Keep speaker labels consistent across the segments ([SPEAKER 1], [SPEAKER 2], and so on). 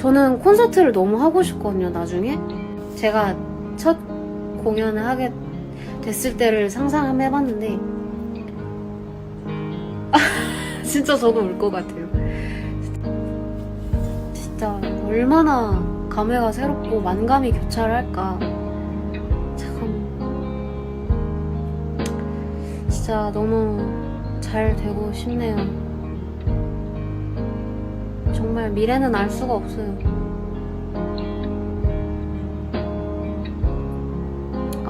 [SPEAKER 1] 저는 콘서트를 너무 하고 싶거든요, 나중에. 제가 첫 공연을 하게 됐을 때를 상상 한번 해봤는데, 진짜 저도 울 것 같아요. 진짜 얼마나 감회가 새롭고 만감이 교차할까. 참. 진짜 너무 잘 되고 싶네요. 정말 미래는 알 수가 없어요.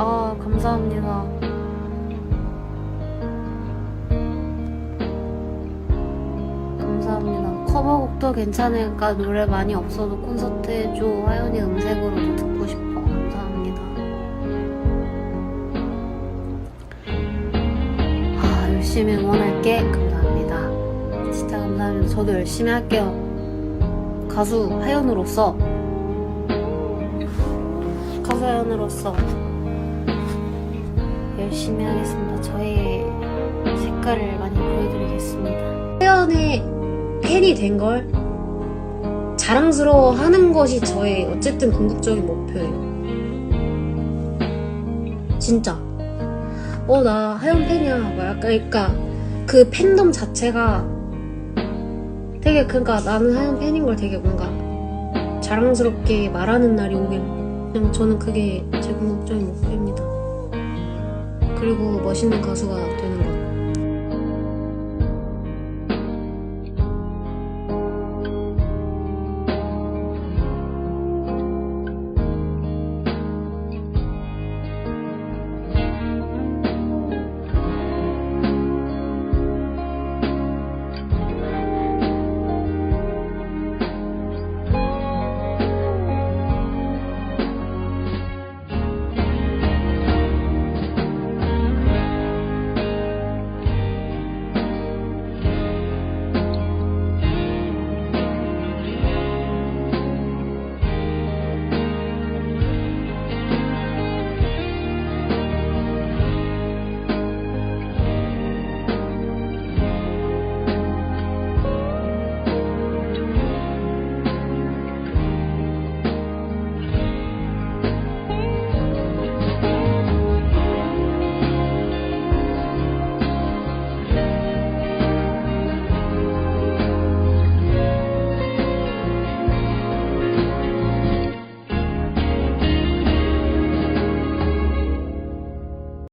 [SPEAKER 1] 아, 감사합니다. 감사합니다. 커버곡도 괜찮으니까 노래 많이 없어도 콘서트 해줘. 하연이 음색으로도 듣고 싶어. 감사합니다. 아, 열심히 응원할게. 감사합니다. 진짜 감사합니다. 저도 열심히 할게요. 가수 하연으로서 가수 하연으로서 열심히 하겠습니다. 저의 색깔을 많이 보여드리겠습니다. 하연의 팬이 된 걸 자랑스러워 하는 것이 저의 어쨌든 궁극적인 목표예요. 진짜. 어, 나 하연 팬이야. 막 약간, 그러니까 그 팬덤 자체가 되게, 그러니까 나는 하연 팬인 걸 되게 뭔가 자랑스럽게 말하는 날이 오길. 그냥 저는 그게 제 궁극적인 목표입니다. 그리고 멋있는 가수가 되는